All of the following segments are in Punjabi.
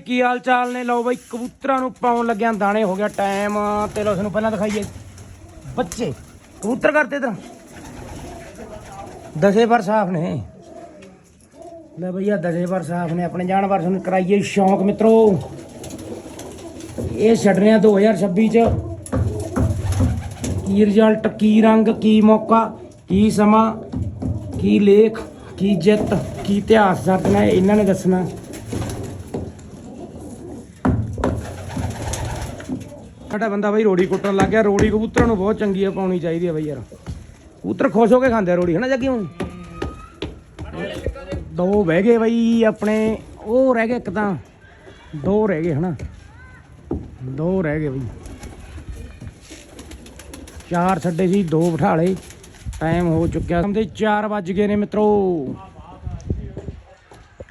ਕੀ ਹਾਲ ਚਾਲ ਨੇ? ਲਓ ਬਾਈ, ਕਬੂਤਰਾਂ ਨੂੰ ਪਾਉਣ ਲੱਗਿਆਂ ਦਾਣੇ ਹੋ ਗਿਆ ਟਾਈਮ ਤੇ ਲੋ ਤੁਹਾਨੂੰ ਪਹਿਲਾਂ ਦਿਖਾਈਏ। ਬੱਚੇ, ਕਬੂਤਰ ਕਰਦੇ ਤਾਂ ਦਸੇ ਪਰ ਸਾਫ਼ ਨੇ। ਲੈ ਭਈਆ ਦਸੇ ਪਰ ਸਾਫ਼ ਨੇ ਆਪਣੇ ਜਾਨਵਰ ਤੁਹਾਨੂੰ ਕਰਾਈਏ ਸ਼ੌਂਕ, ਮਿੱਤਰੋ। ਇਹ ਛੱਡਣਿਆ 2026 ਚ। ਕੀ ਰਿਜ਼ਲਟ ਕੀ ਰੰਗ, ਕੀ ਮੌਕਾ, ਕੀ ਸਮਾਂ, ਕੀ ਲੇਖ, ਕੀ ਜਿੱਤ, ਕੀ ਇਤਿਹਾਸ ਸਰਜਣਾ ਇਹਨਾਂ ਨੇ ਦੱਸਣਾ। ਸਾਡਾ ਬੰਦਾ ਬਈ, ਰੋੜੀ ਕੁੱਟਣ ਲੱਗ ਗਿਆ। ਰੋੜੀ ਕਬੂਤਰਾਂ ਨੂੰ ਬਹੁਤ ਚੰਗੀ ਆ, ਪਾਉਣੀ ਚਾਹੀਦੀ ਆ ਬਈ ਯਾਰ। ਕਬੂਤਰ ਖੁਸ਼ ਹੋ ਕੇ ਖਾਂਦੇ ਆ, ਰੋੜੀ, ਹਨਾ ਜੱਗੀ ਹੁਣ? ਦੋ ਬਹਿ ਗਏ ਬਈ ਆਪਣੇ, ਉਹ ਰਹਿ ਗਏ ਇੱਕ ਤਾਂ। ਦੋ ਰਹਿ ਗਏ, ਹਨਾ? ਦੋ ਰਹਿ ਗਏ ਬਈ। ਚਾਰ ਛੱਡੇ ਸੀ, ਦੋ ਬਿਠਾ ਲਏ। ਟਾਈਮ ਹੋ ਚੁੱਕਿਆ। ਸਮਝੇ 4 ਵੱਜ ਗਏ ਨੇ ਮਿੱਤਰੋ।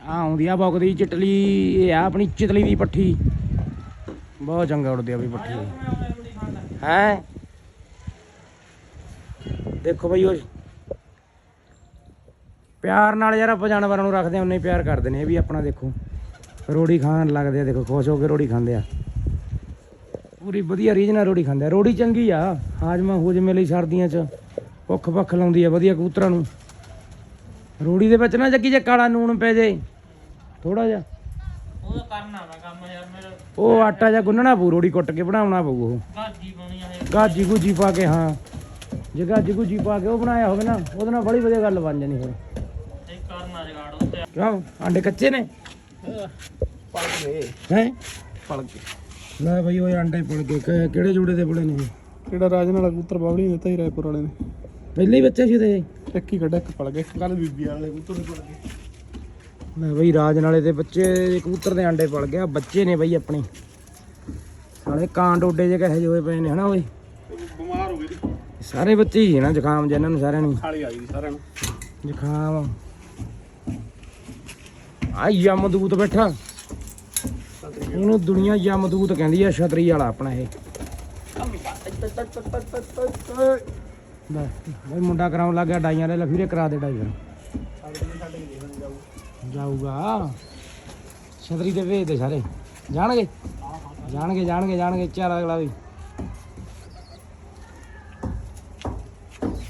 ਆ ਆਉਂਦੀ ਆ ਬੁਗਦੀ ਚਿਟਲੀ, ਇਹ ਆ ਆਪਣੀ ਚਿਤਲੀ ਦੀ ਪੱਠੀ। ਬਹੁਤ ਚੰਗਾ ਉੜਦੀ ਆ ਵੀ ਪੱਠੀ। ਹੈ? ਦੇਖੋ ਬਈ ਉਹ ਪਿਆਰ ਨਾਲ ਯਾਰ ਆਪਾਂ ਜਾਨਵਰਾਂ ਨੂੰ ਰੱਖਦੇ ਆ, ਉਨੇ ਹੀ ਪਿਆਰ ਕਰਦੇ ਨੇ, ਇਹ ਵੀ ਆਪਣਾ ਦੇਖੋ। ਰੋੜੀ ਖਾਣ ਲੱਗਦੇ ਆ, ਦੇਖੋ, ਖੁਸ਼ ਹੋ ਕੇ ਰੋੜੀ ਖਾਂਦੇ ਆ। ਪੂਰੀ ਵਧੀਆ ਰੀਝ ਨਾਲ ਰੋੜੀ ਖਾਂਦੇ ਆ। ਰੋੜੀ ਚੰਗੀ ਆ, ਹਾਜਮਾ ਹੂਜਮੇ ਲਈ ਸਰਦੀਆਂ 'ਚ ਭੁੱਖ ਭੱਖ ਲਾਉਂਦੀ ਆ ਵਧੀਆ ਕਬੂਤਰਾਂ ਨੂੰ। ਰੋੜੀ ਦੇ ਵਿੱਚ ਨਾ ਜੱਗੀ ਜੇ ਕਾਲਾ ਨੂਣ ਪੈ ਜੇ ਥੋੜਾ ਜਿਹਾ। ਉਹ ਕਰਨਾ ਵਾ ਕੰਮ ਯਾਰ ਮੇਰਾ। ਉਹ ਆਟਾ ਜਾਂ ਗੁੰਨਣਾ ਪਊ ਰੋੜੀ ਕੁੱਟ ਕੇ ਬਣਾਉਣਾ ਪਊ ਉਹ। ਗਾਜੀ ਪਾਉਣੀ ਆ ਇਹ। ਗਾਜੀ ਗੁਜੀ ਪਾ ਕੇ ਹਾਂ। ਜੇ ਗਾਜੀ ਗੁਜੀ ਪਾ ਕੇ ਉਹ ਬਣਾਇਆ ਹੋਵੇ ਨਾ ਉਹਦੇ ਨਾਲ ਬੜੀ ਵਧੀਆ ਗੱਲ ਬਣ ਜਾਣੀ ਫਿਰ। ਇਹ ਕਰਨਾ ਜਗਾੜ ਉੱਤੇ ਕਿਉਂ? ਆਂਡੇ ਕੱਚੇ ਨੇ? ਪੜ ਗਏ। ਹੈ? ਪੜ ਗਏ। ਲੈ ਬਈ ਉਹ ਆਂਡੇ ਪੜ ਗਏ ਕਿ- ਕਿਹੜੇ ਜੋੜੇ ਦੇ ਬੜੇ ਨੇ ਇਹ? ਕਿਹੜਾ ਰਾਜ ਨਾਲ ਕਬੂਤਰ ਬਾਬੜੀ ਦਿੱਤਾ ਹੀ ਰਾਏਪੁਰ ਵਾਲੇ ਨੇ। ਪਹਿਲੇ ਹੀ ਬੱਚੇ ਸੀ ਤੇ ਇੱਕ ਹੀ ਕੱਢਿਆ ਇੱਕ ਪੜ ਗਏ। ਕੱਲ ਬੀਬੀ ਵਾਲੇ ਕਬੂਤਰ ਦੇ ਪੜ ਗਏ। ਲੈ ਬਈ ਰਾਜ ਨਾਲੇ ਦੇ ਬੱਚੇ ਕਬੂਤਰ ਦੇ ਆਂਡੇ ਪੜ ਗਿਆ। ਬੱਚੇ ਨੇ ਬਈ ਆਪਣੇ। ਸਾਲੇ ਕਾਂ ਡੋਡੇ ਜੇ ਕਹੇ ਹੋਏ ਪਏ ਨੇ ਹਨਾ ਓਏ? ਬਿਮਾਰ ਹੋ ਗਏ ਦੀ ਸਾਰੇ ਬੱਚੇ ਹੀ ਨਾ ਜ਼ੁਕਾਮ ਜਿਹਾ ਇਹਨਾਂ ਨੂੰ ਸਾਰਿਆਂ ਨੂੰ। ਖਾਲੀ ਆ ਗਈ ਸਾਰਿਆਂ ਨੂੰ। ਜ਼ੁਕਾਮ। ਆ ਯਮਦੂਤ ਬੈਠਾ। ਇਹਨੂੰ ਦੁਨੀਆ ਯਮਦੂਤ ਕਹਿੰਦੀ ਆ ਛਤਰੀ ਵਾਲਾ ਆਪਣਾ ਇਹ। ਬਈ ਮੁੰਡਾ ਕਰਾਉਣ ਲੱਗ ਗਿਆ ਡਾਈਆਂ ਦੇ ਲਫੀਰੇ ਕਰਾ ਦੇ ਡਾਈ ਫਿਰ ਜਾਊਗਾ। ਛਤਰੀ ਦੇ ਦੇ ਸਾਰੇ। ਜਾਣਗੇ? ਜਾਣਗੇ ਜਾਣਗੇ ਜਾਣਗੇ। ਚਾਰ ਅਗਲਾ ਵੀ।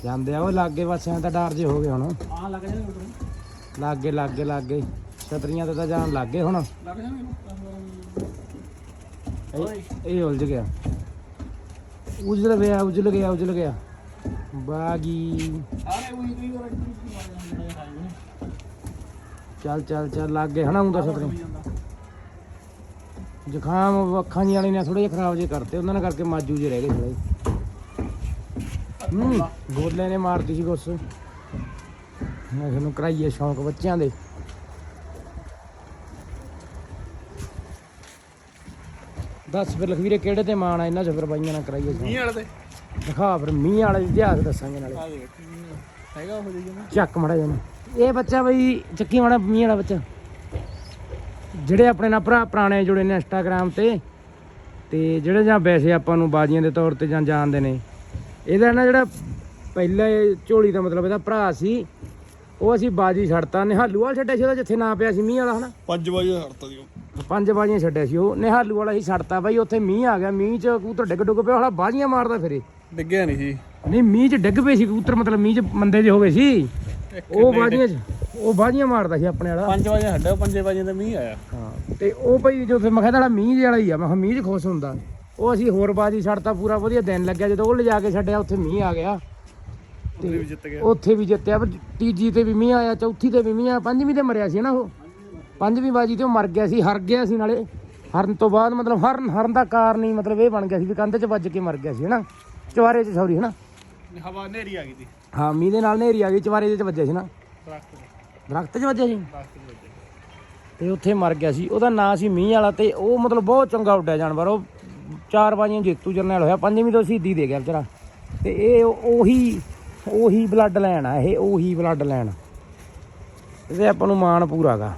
ਜਾਂਦੇ ਆ ਉਹ ਲਾਗੇ ਐਂ ਤਾਂ ਡਰ ਜੇ ਹੋ ਗਏ ਹੁਣ। ਆ ਲੱਗ ਲਾਗੇ ਲਾਗੇ ਲਾਗੇ। ਛਤਰੀਆਂ ਤੇ ਤਾਂ ਜਾਣ ਲੱਗੇ ਹੁਣ। ਲੱਗ ਇਹ- ਇਹ ਉਲਝ ਗਿਆ। ਉਜਲ ਗਿਆ ਉਜਲ ਗਿਆ ਉਜਲ ਗਿਆ। ਬਾਗੀ। ਆਰੇ ਉਹੀ ਕਈ ਵਾਰ ਚੱਲ ਚੱਲ ਚੱਲ ਲੱਗੇ ਹਨਾ ਹੁੰਦਾ ਛਤਰੀ ਜ਼ੁਕਾਮ ਅੱਖਾਂ ਜੀ ਵਾਲੇ ਨੇ ਥੋੜੇ ਜਿਹਾ ਖਰਾਬ ਜੇ ਕਰਤੇ ਉਹਨਾਂ ਨੇ ਕਰਕੇ ਮਾਜੂ ਜੇ ਰਹਿ ਗਏ ਥੋੜੇ ਹੂੰ ਗੋਲੇ ਨੇ ਮਾਰਤੀ ਸੀ ਗੁੱਸ ਮੈਂ ਤੁਹਾਨੂੰ ਕਰਾਈਏ ਸ਼ੌਂਕ ਬੱਚਿਆਂ ਦੇ। ਦੱਸ ਫਿਰ ਲਖਵੀਰੇ ਕਿਹੜੇ ਤੇ ਮਾਣ ਆ ਇਹਨਾਂ ਚ ਫਿਰ ਬਾਈਆਂ ਨਾਲ ਕਰਾਈਏ ਸ਼ੌਂਕ? ਮੀਂਹ ਵਾਲੇ ਤੇ। ਦਿਖਾ ਫਿਰ ਮੀਂਹ ਵਾਲੇ ਇਤਿਹਾਸ ਦੱਸਾਂਗੇ ਨਾਲੇ। ਹੈਗਾ ਉਹ ਜਿਹੀ ਚੱਕ ਮੜਾ ਜਾਨੂੰ ਇਹ ਬੱਚਾ ਬਈ ਚੱਕੀ ਮਾੜਾ ਮੀਂਹ ਵਾਲਾ ਬੱਚਾ। ਜਿਹੜੇ ਆਪਣੇ ਨਾਲ ਭਰਾ ਪੁਰਾਣੇ ਜੁੜੇ ਨੇ ਇੰਸਟਾਗ੍ਰam ਤੇ ਤੇ ਜਿਹੜੇ ਜਾਂ ਵੈਸੇ ਆਪਾਂ ਨੂੰ ਬਾਜੀਆਂ ਦੇ ਤੌਰ ਤੇ ਜਾਂ ਜਾਣਦੇ ਨੇ। ਇਹਦਾ ਨਾ ਜਿਹੜਾ ਪਹਿਲਾ ਝੋਲੀ ਦਾ ਮਤਲਬ ਇਹਦਾ ਭਰਾ ਸੀ ਉਹ ਅਸੀਂ ਬਾਜੀ ਛੱਡਤਾ। ਨਿਹਾਲੂ ਵਾਲਾ ਛੱਡਿਆ ਸੀ ਉਹਦਾ ਜਿੱਥੇ ਨਾਂ ਪਿਆ ਸੀ ਮੀਂਹ ਵਾਲਾ ਹਨਾ? 5 ਵਜੇ ਹੜਤਾ ਦੀ ਪੰਜ ਬਾਜੀਆਂ ਛੱਡਿਆ ਸੀ ਉਹ। ਨਿਹਾਲੂ ਵਾਲਾ ਹੀ ਛੱਡਤਾ ਬਾਈ ਉੱਥੇ ਮੀਂਹ ਆ ਗਿਆ। ਮੀਂਹ ਚ ਕਬੂਤਰ ਡਿੱਗ ਡੁੱਗ ਪਿਆ ਹਲਾ ਬਾਜੀਆਂ ਮਾਰਦਾ ਫਿਰੇ। ਡਿੱਗਿਆ ਨਹੀਂ ਸੀ। ਨਹੀਂ ਮੀਂਹ ਚ ਡਿੱਗ ਪਏ ਸੀ ਕਬੂਤਰ ਮਤਲਬ ਮੀਂਹ ਚ ਮੰਦੇ ਜੇ ਹੋ ਗਏ ਸੀ। ਉਹ ਬਾਜੀਆਂ ਚ ਉਹ ਬਾਜੀਆਂ ਮਾਰਦਾ ਸੀ ਆਪਣੇ ਵਾਲਾ। 5 ਵਜੇ ਹੱਡਿਆ 5 ਵਜੇ ਤੇ ਮੀਂਹ ਆਇਆ। ਹਾਂ ਤੇ ਉਹ ਭਾਈ ਜੋ ਫਿਰ ਮੈਂ ਕਹਿੰਦਾ ਮੀਂਹ ਜਿਹੇ ਵਾਲਾ ਹੀ ਆ ਮੈਂ ਕਿਹਾ ਮੀਂਹ 'ਚ ਖੁਸ਼ ਹੁੰਦਾ। ਉਹ ਅਸੀਂ ਹੋਰ ਬਾਜੀ ਛੱਡਤਾ ਪੂਰਾ ਵਧੀਆ ਦਿਨ ਲੱਗਿਆ ਜਦੋਂ ਉਹ ਲਿਜਾ ਕੇ ਛੱਡਿਆ ਉੱਥੇ ਮੀਂਹ ਆ ਗਿਆ। ਉੱਥੇ ਵੀ ਜਿੱਤ ਗਿਆ। ਉੱਥੇ ਵੀ ਜਿੱਤਿਆ ਪਰ ਤੀਜੀ ਤੇ ਵੀ ਮੀਂਹ ਆਇਆ ਚੌਥੀ ਤੇ ਵੀ ਮੀਂਹ ਆਇਆ ਪੰਜਵੀਂ ਤੇ ਮਰਿਆ ਸੀ ਨਾ ਉਹ। ਪੰਜਵੀਂ ਬਾਜੀ ਤੇ ਉਹ ਮਰ ਗਿਆ ਸੀ ਹਰ ਗਿਆ ਸੀ ਨਾਲੇ। ਹਰਨ ਤੋਂ ਬਾਅਦ ਮਤਲਬ ਹਰਨ ਹਰਨ ਦਾ ਕਾਰਨ ਹੀ ਮਤਲਬ ਇਹ ਬਣ ਗਿਆ ਸੀ ਵੀ ਕੰਧ 'ਚ ਵੱਜ ਕੇ ਮਰ ਗਿਆ ਸੀ ਹਨਾ? ਚਵਾਰੇ 'ਚ ਸੌਰੀ ਹਨਾ? ਹਵਾ ਨੇਰੀ ਆ ਗਈ ਸੀ। ਹਾਂ ਮੀਂਹ ਦੇ ਨਾਲ ਨੇਰੀ ਆ ਗਈ ਚਵਾਰੇ 'ਚ ਵੱਜਿਆ ਸੀ ਨਾ। ਦਰਖਤ ਦੇ। ਦਰਖਤ 'ਚ ਵੱਜਿਆ ਸੀ? ਦਰਖਤ ਦੇ ਵਿੱਚ ਤੇ ਉੱਥੇ ਮਰ ਗਿਆ ਸੀ। ਉਹਦਾ ਨਾਂ ਸੀ ਮੀਂਹ ਵਾਲਾ ਤੇ ਉਹ ਮਤਲਬ ਬਹੁਤ ਚੰਗਾ ਉੱਡਿਆ ਜਾਨਵਰ। ਉਹ ਚਾਰ ਬਾਜੀਆਂ ਜੇਤੂ ਜਰਨੈਲ ਹੋਇਆ ਪੰਜਵੀਂ ਤੋਂ ਸ਼ਹੀਦੀ ਦੇ ਗਿਆ ਵਿਚਾਰਾ। ਤੇ ਇਹ ਉਹੀ ਉਹੀ ਬਲੱਡ ਲੈਣ ਆ ਇਹ ਉਹੀ ਬਲੱਡ ਲੈਣ ਇਹਦੇ ਆਪਾਂ ਨੂੰ ਮਾਣ ਪੂਰਾਗਾ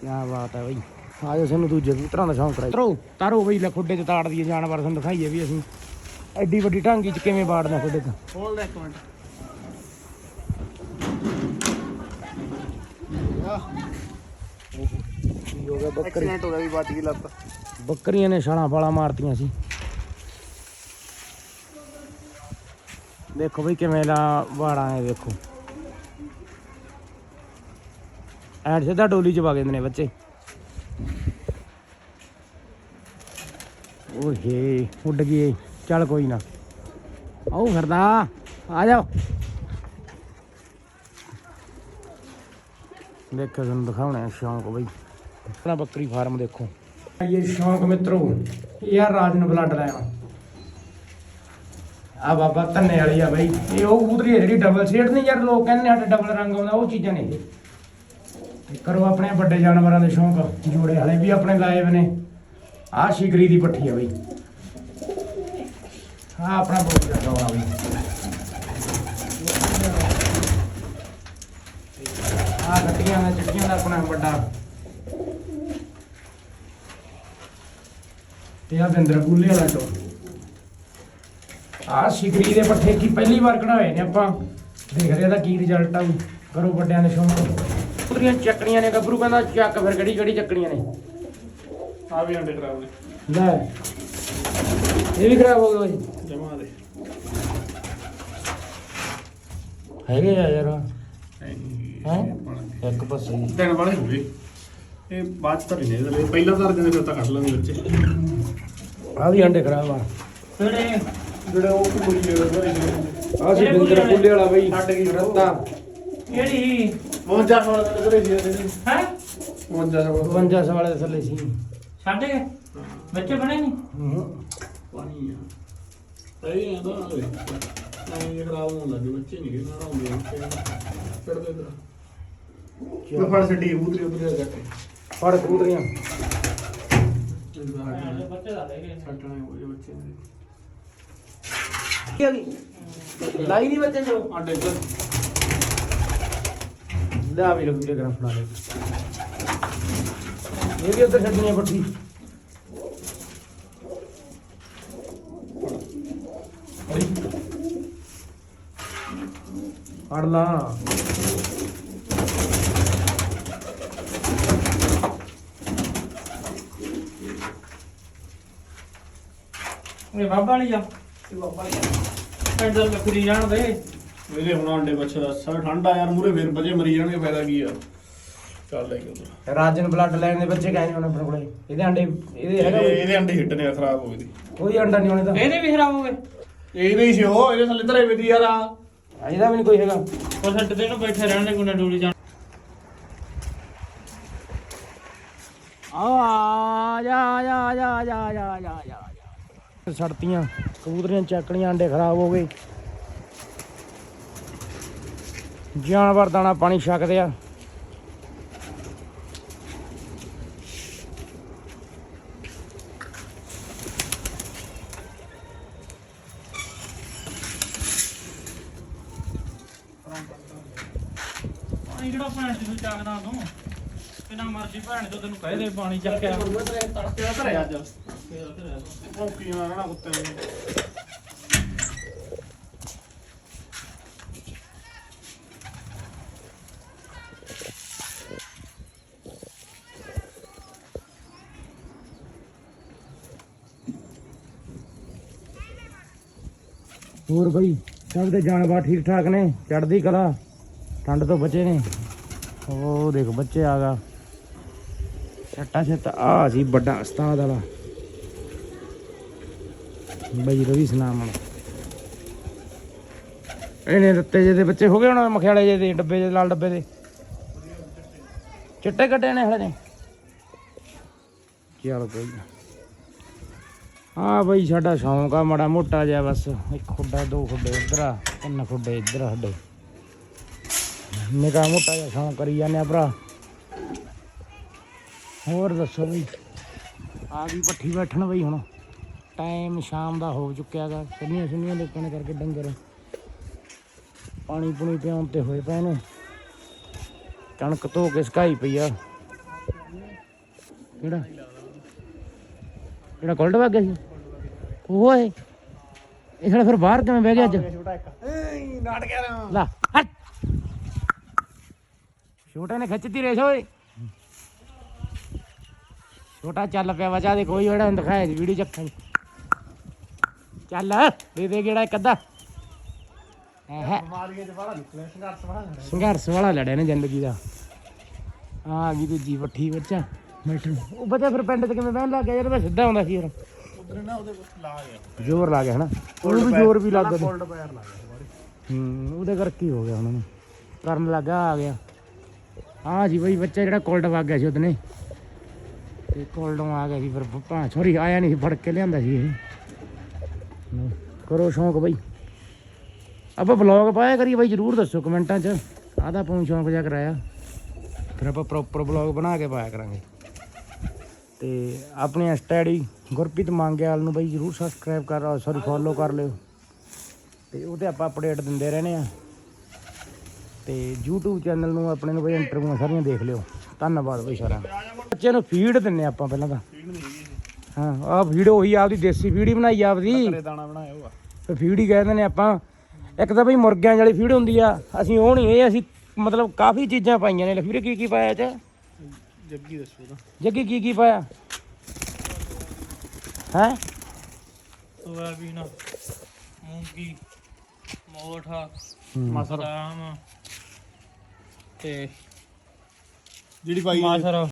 ਕੀ ਬਾਤ ਹੈ ਬਈ। ਆਜੋ ਸਾਨੂੰ ਦੂਜੇ ਕਬੂਤਰਾਂ ਦਾ ਸ਼ੌਂਕ ਕਰਾਈ ਤਰੋ ਤਾਰੋ ਬਈ ਲੈ ਖੁੱਡੇ 'ਚ ਤਾੜ ਦਈਏ ਜਾਨਵਰ ਤੁਹਾਨੂੰ ਦਿਖਾਈਏ ਵੀ ਅਸੀਂ। ਐਡੀ ਵੱਡੀ ਢਾਂਗੀ 'ਚ ਕਿਵੇਂ ਬਾੜਨਾ ਖੁੱਡੇ 'ਚ ਖੋਲ ਦੇ ਇੱਕ ਮਿੰਟ। ਕੀ ਹੋ ਗਿਆ ਬੱਕਰੀ ਐਕਸੀਡੈਂਟ ਹੋ ਗਿਆ ਵੀ ਵੱਜ ਗਈ ਲੱਤ। ਬੱਕਰੀਆਂ ਨੇ ਛਾਲਾਂ ਫਾਲਾਂ ਮਾਰਤੀਆਂ ਸੀ। ਦੇਖੋ ਬਈ ਕਿਵੇਂ ਲਾ ਵਾੜਾ ਹੈ ਦੇਖੋ ਐਡ ਸਿੱਧਾ ਡੋਲੀ ਚ ਵਗ ਜਾਂਦੇ ਨੇ ਬੱਚੇ। ਓਹੇ ਉੱਡ ਗਏ ਚੱਲ ਕੋਈ ਨਾ। ਆਓ ਫਿਰਦਾ, ਆ ਜਾਓ। ਦੇਖੋ ਤੁਹਾਨੂੰ ਦਿਖਾਉਣਾ ਸ਼ੌਂਕ ਬਈ। ਆਪਣਾ ਬੱਕਰੀ ਫਾਰਮ ਦੇਖੋ। ਇਹ ਸ਼ੌਂਕ ਮਿੱਤਰੋ ਯਾਰ ਰਾਜ ਬਲੱਡ ਲੈਣਾ ਆ ਬਾਬਾ ਧੰਨੇ ਵਾਲੀ ਆ ਬਈ। ਇਹ ਉਹ ਕਬੂਤਰੀ ਹੈ ਜਿਹੜੀ ਡਬਲ ਸ਼ੇਡ ਨਹੀਂ ਯਾਰ ਲੋਕ ਕਹਿੰਦੇ ਨੇ ਸਾਡੇ ਡਬਲ ਰੰਗ ਆਉਂਦਾ, ਉਹ ਚੀਜ਼ਾਂ ਨੇ ਕਰੋ ਆਪਣੇ ਵੱਡੇ ਜਾਨਵਰਾਂ ਦੇ ਸ਼ੌਂਕ, ਜੋੜੇ ਹਲੇ ਵੀ ਆਪਣੇ ਲਾਏ ਹੋਏ ਨੇ। ਆਹ ਸ਼ਿਗਰੀ ਦੀ ਪੱਠੀ ਆ ਬਈ। ਆ ਆਪਣਾ ਬਹੁਤ ਜ਼ਿਆਦਾ ਆ ਬਈ ਆ ਗੱਟੀਆਂ ਦਾ ਚਿੱਟੀਆਂ ਦਾ ਆਪਣਾ ਵੱਡਾ। ਤੇ ਆ ਬਿੰਦਰ ਬੁੱਲੇ ਵਾਲਾ ਟੋ ਆ ਸ਼ਿਕਰੀ ਦੇ ਪੱਠੇ ਕੀ ਪਹਿਲੀ ਵਾਰ ਕਢਾਏ ਨੇ ਆਪਾਂ। ਦੇਖ ਰਹੇ ਦਾ ਕੀ ਰਿਜ਼ਲਟ ਆ ਕਰੋ ਵੱਡਿਆਂ ਦੇ ਸ਼ੌਂਕ। ਪੂਰੀਆਂ ਚੱਕਣੀਆਂ ਨੇ ਗੱਭਰੂ ਕਹਿੰਦਾ ਚੱਕ ਫਿਰ ਕਿਹੜੀ ਕਿਹੜੀ ਚੱਕਣੀਆਂ ਨੇ। ਆ ਵੀ ਅੰਡੇ ਖਰਾਬ ਨੇ। ਲੈ। ਇਹ ਵੀ ਖਰਾਬ ਹੋ ਗਏ ਜਮਾ ਦੇ। ਹੈਗੇ ਆ ਯਾਰ। ਹੈ? ਇੱਕ ਪਾਸੇ ਹੀ। ਦਿਨ ਵਾਲੇ ਹੋ ਗਏ। ਇਹ ਬਾਅਦ ਚ ਧਰੇ ਨੇ ਇਹਦੇ ਲਈ। ਪਹਿਲਾਂ ਧਰ ਦਿੰਦੇ ਫਿਰ ਤਾਂ ਕੱਢ ਲੈਂਦੇ ਬੱਚੇ। ਆ ਵੀ ਅੰਡੇ ਖਰਾਬ ਆ। ਜਿਹੜੇ ਉਹ ਕੁੜੀ ਜਿਹੜੇ ਸੀ ਬਿੰਦਰ ਬੁੱਲੇ ਵਾਲਾ ਬਈ। ਛੱਡ ਗਈ ਰੱਤਾ। ਕਿਹੜੀ? 52 ਸਾਲ ਦੇ ਘਰੇ ਸੀ ਇਹਦੇ। ਹੈ? 52 ਸਾਲ 52 ਸਾਲ ਦੇ ਥੱਲੇ ਸੀ। ਛੱਡ ਗਏ ਬੱਚੇ ਬਣੇ ਨਹੀਂ? ਹੂੰ। ਪਾਣੀ ਆ। ਸਹੀ ਆ ਤਾਂ ਨਹੀਂ ਖਰਾਬ ਹੋਣ ਲੱਗੇ ਬੱਚੇ ਨਹੀਂ ਗਏ ਨਾ ਹੁੰਦੇ ਫਿਰ ਦੇ ਦੇ ਉਹ ਫੜ ਛੱਡੀ ਕਬੂਤਰੀ ਉਧਰ ਜਾ ਕੇ ਫੜ ਕਬੂਤਰੀਆਂ। ਬੱਚੇ ਦਾ ਲੈ ਗਏ ਛੱਟਣੇ ਹੋਏ ਬੱਚੇ ਦੇ। ਕੀ ਹੋ ਗਈ? ਲਾਈ ਨਹੀਂ ਬੱਚੇ ਜੋ ਆਡੇ ਇੱਧਰ। ਲਿਆ ਵੀ ਲੱਗੂਗੇ ਗਰਮ ਫੜਾ ਲੈ ਇਹ ਵੀ ਉੱਧਰ ਛੱਡਣੀ ਆ ਪੱਠੀ। ਫੜ ਲਾ। ਇਹ ਬਾਬਾ ਵਾਲੀ ਆ। ਪੈਂਡਲ ਬੱਕਰੀ ਜਾਣ ਦੇ। ਮੇਰੇ ਹੁਣ ਆਂਡੇ ਬੱਚੇ ਦਾ ਸਰ ਠੰਡਾ ਯਾਰ ਮੂਰੇ ਫੇਰ ਵਜੇ ਮਰੀ ਜਾਣਗੇ ਫਾਇਦਾ ਕੀ ਆ? ਚੱਲ ਲੈ ਕੇ ਉਧਰ ਰਾਜਨ ਬਲੱਡ ਲੈਣ ਦੇ ਬੱਚੇ ਕਾਇ ਨਹੀਂ ਹੁਣ ਆਪਣੇ ਕੋਲੇ। ਇਹਦੇ ਅੰਡੇ ਇਹਦੇ ਹੈਗਾ ਇਹਦੇ ਅੰਡੇ ਹਿੱਟ ਨੇ ਖਰਾਬ ਹੋ ਗਏ ਦੀ ਕੋਈ ਅੰਡਾ ਨਹੀਂ ਹੋਣੇ ਤਾਂ। ਇਹਦੇ ਵੀ ਖਰਾਬ ਹੋ ਗਏ। ਇਹਦੇ ਹੀ ਸੀ ਉਹ ਇਹਦੇ ਥੱਲੇ ਧਰੇ ਵੀ ਯਾਰ ਇਹਦਾ ਵੀ ਨਹੀਂ ਕੋਈ ਹੈਗਾ। ਉਹ ਛੱਡ ਦੇ ਨੂੰ ਬੈਠੇ ਰਹਿਣ ਦੇ ਗੁੰਡਾ ਡੋਲੀ ਜਾਣ। ਆ ਆ ਜਾ ਜਾ ਜਾ ਜਾ ਜਾ ਜਾ ਜਾ। ਸੜਤੀਆਂ ਕਬੂਤਰੀਆਂ ਚੱਕਣੀਆਂ ਅੰਡੇ ਖਰਾਬ ਹੋ ਗਏ। ਜਾਨਵਰ ਦਾਣਾ ਪਾਣੀ ਛਕਦੇ ਆ। ਪਾਣੀ ਭੈਣ ਜੀ ਨੂੰ ਚੱਕਦਾ ਤੂੰ ਕਿੰਨਾ ਮਰਜ਼ੀ ਭੈਣ ਤੋਂ ਤੈਨੂੰ ਕਹਿ ਦੇ ਪਾਣੀ ਚੱਕਿਆ। ਤੜਕੇ ਦਾ ਧਰੇ ਅੱਜ ਭੌਂਕੀ ਮਾਰਨਾ ਕੁੱਤੇ ਨੂੰ ਹੋਰ ਬਈ, ਸਭ ਦੇ ਜਾਨਵਰ ਠੀਕ ਠਾਕ ਨੇ? ਚੜਦੀ ਕਲਾ, ਠੰਡ ਤੋਂ ਬਚੇ ਨੇ। ਉਹ ਦੇਖ ਬੱਚੇ ਆ ਗਾ। ਛੱਟਾ ਛੱਟਾ ਆ ਸੀ ਵੱਡਾ ਉਸਤਾਦ ਵਾਲਾ। ਬਈ ਰਵੀ ਸਨਾਮ ਇਹਨੇ ਦਿੱਤੇ ਜੇ ਦੇ ਬੱਚੇ ਹੋ ਗਏ ਹੁਣ ਮਖਿਆਲੇ ਜੇ ਦੇ ਡੱਬੇ ਜੇ, ਲਾਲ ਡੱਬੇ ਦੇ ਚਿੱਟੇ ਕੱਟੇ ਨੇ ਹਲੇ ਨੇ ਚੱਲ ਕੋਈ ਨਾ। ਆ ਬਈ ਸਾਡਾ ਸ਼ੌਂਕ ਆ, ਮਾੜਾ ਮੋਟਾ ਜਿਹਾ ਬਸ। ਇੱਕ ਖੁੱਡਾ, ਦੋ ਖੁੱਡੇ, ਇੱਧਰ ਆ, ਤਿੰਨ ਖੁੱਡੇ, ਇੱਧਰ ਸਾਡੇ। ਨਿਕਾ ਮੋਟਾ ਜਿਹਾ ਸ਼ੌਂਕ ਕਰੀ ਜਾਂਦੇ ਆ ਭਰਾ। ਹੋਰ ਦੱਸੋ ਬਈ? ਆ ਵੀ ਪੱਠੀ ਬੈਠਣ ਬਈ ਹੁਣ। ਟਾਈਮ ਸ਼ਾਮ ਦਾ ਹੋ ਚੁੱਕਿਆ ਗਾ। ਸੰਨੀਆਂ ਸੰਨੀਆਂ ਲੋਕਾਂ ਨੇ ਕਰਕੇ ਡੰਗਰ। ਪਾਣੀ ਪੂਣੀ ਪਿਆਉਣ ਤੇ ਹੋਏ ਪਏ ਨੇ। ਕਣਕ ਧੋ ਕੇ ਸੁਕਾਈ ਪਈ ਆ। ਕਿਹੜਾ? ਜਿਹੜਾ ਕੋਲਡ ਵਗ ਗਿਆ ਸੀ? ਓਏ। ਇਹ ਸਾਲਾ ਫਿਰ ਬਾਹਰ ਕਿਵੇਂ ਬਹਿ ਗਿਆ ਅੱਜ? ਛੋਟਾ ਇੱਕ। ਏ ਨਾਟ ਗਿਆ ਨਾ ਲਾ ਹਟ। ਛੋਟੇ ਨੇ ਖਿੱਚਤੀ ਰੇਸ ਓਏ। ਛੋਟਾ ਚੱਲ ਪਿਆ ਬਚਾ ਦੇ ਕੋਈ ਜਿਹੜਾ ਦਿਖਾਇਆ ਜੀ ਵੀਡੀਓ ਚੱਕਾਂ ਚੱਲ ਦੇ ਦੇ ਕਿਹੜਾ ਇੱਕ ਅੱਧਾ। ਹੈ। ਬਿਮਾਰੀਆਂ ਚ ਸੰਘਰਸ਼ ਬੜਾ ਲੜਿਆ ਸੰਘਰਸ਼ ਵਾਲਾ ਲੜਿਆ ਨੇ ਜ਼ਿੰਦਗੀ ਦਾ। ਆ ਗਈ ਦੂਜੀ ਵੱਠੀ ਬੱਚਾ ਬੈਠਣ ਉਹ ਬੱਚਾ ਫਿਰ ਪਿੰਡ ਤੇ ਕਿਵੇਂ ਬਹਿਣ ਲੱਗ ਗਿਆ ਯਾਰ ਮੈਂ ਸਿੱਧਾ ਆਉਂਦਾ ਸੀ ਯਾਰ ਉਧਰ ਨਾ ਉਹਦੇ ਕੁਛ ਲਾ ਗਿਆ। ਜ਼ੋਰ ਲਾ ਗਿਆ ਹਨਾ? ਉਹਨੂੰ ਵੀ ਜ਼ੋਰ ਵੀ ਲੱਗ ਗਿਆ ਫੋਲਡ ਪੈਰ ਲਾ ਗਿਆ ਬਾਰੇ ਹੂੰ ਉਹਦੇ ਕਰਕੇ ਹੀ ਹੋ ਗਿਆ ਉਹਨਾਂ ਨੂੰ ਕਰਨ ਲੱਗਾ ਆ ਗਿਆ। ਹਾਂ ਜੀ ਬਈ ਬੱਚਾ ਜਿਹੜਾ ਕੋਲਡ ਵਗ ਗਿਆ ਸੀ ਉਹਦਨੇ ਤੇ ਕੋਲਡੋਂ ਆ ਗਿਆ ਸੀ ਫਿਰ ਭਾ ਸੌਰੀ ਆਇਆ ਨਹੀਂ ਸੀ, ਫੜ ਕੇ ਲਿਆਂਦਾ ਸੀ ਇਹ। ਕਰੋ ਸ਼ੌਂਕ ਬਈ। ਆਪਾਂ ਬਲੌਗ ਪਾਇਆ ਕਰੀ ਬਈ, ਜਰੂਰ ਦੱਸੋ ਕਮੈਂਟਾਂ 'ਚ। ਆਦਾ ਪੂੰ ਸ਼ੌਂਕ ਜਿਹਾ ਕਰਾਇਆ। ਫਿਰ ਆਪਾਂ ਪ੍ਰੋਪਰ ਬਲੌਗ ਬਣਾ ਕੇ ਪਾਇਆ ਕਰਾਂਗੇ। ਤੇ ਆਪਣੀ ਇੰਸਟਾ ਗੁਰਪ੍ਰੀਤ ਮੰਗਿਆਲ ਨੂੰ ਬਈ ਜਰੂਰ ਸਬਸਕ੍ਰਾਈਬ ਕਰ ਸੌਰੀ ਫੋਲੋ ਕਰ ਲਿਓ। ਤੇ ਉਹਤੇ ਆਪਾਂ ਅਪਡੇਟ ਦਿੰਦੇ ਰਹਿੰਦੇ ਆ ਤੇ YouTube ਚੈਨਲ ਨੂੰ ਆਪਣੇ ਨੂੰ ਬਈ ਇੰਟਰਵਿਊਆਂ ਸਾਰੀਆਂ ਦੇਖ ਲਿਓ। ਧੰਨਵਾਦ ਬਈ ਸਾਰਿਆਂ ਦਾ। ਬੱਚਿਆਂ ਨੂੰ ਫੀਡ ਦਿੰਨੇ ਆਪਾਂ ਪਹਿਲਾਂ ਤਾਂ। ਫੀਡ ਨਹੀਂ ਹੈਗੀ ਹਾਂ ਆਹ ਵੀਡੀਓ ਉਹੀ ਆਪਦੀ ਦੇਸੀ ਫੀਡ ਹੀ ਬਣਾਈ ਆਪਦੀ। ਘਰੇ ਦਾਣਾ ਬਣਾਇਆ ਹੋਆ ਤੇ ਫੀਡ ਹੀ ਕਹਿੰਦੇ ਨੇ ਆਪਾਂ। ਇੱਕ ਤਾਂ ਬਈ ਮੁਰਗਿਆਂ ਵਾਲੀ ਫੀਡ ਹੁੰਦੀ ਆ ਅਸੀਂ ਉਹ ਨਹੀਂ ਇਹ ਅਸੀਂ ਮਤਲਬ ਕਾਫੀ ਚੀਜ਼ਾਂ ਪਾਈਆਂ ਨੇ। ਲਫੀਰ ਕੀ ਕੀ ਪਾਇਆ ਚ? ਜੱਗੀ ਦੱਸੋ ਤਾਂ। ਜੱਗੀ ਕੀ ਕੀ ਪਾਇਆ? ਹੈ? ਸੋਇਆਬੀਨ ਮੂੰਗੀ ਮੋਠਾ ਮਸਰ ਤੇ ਜਿਹੜੀ ਪਾਈ ਮਾਸਰ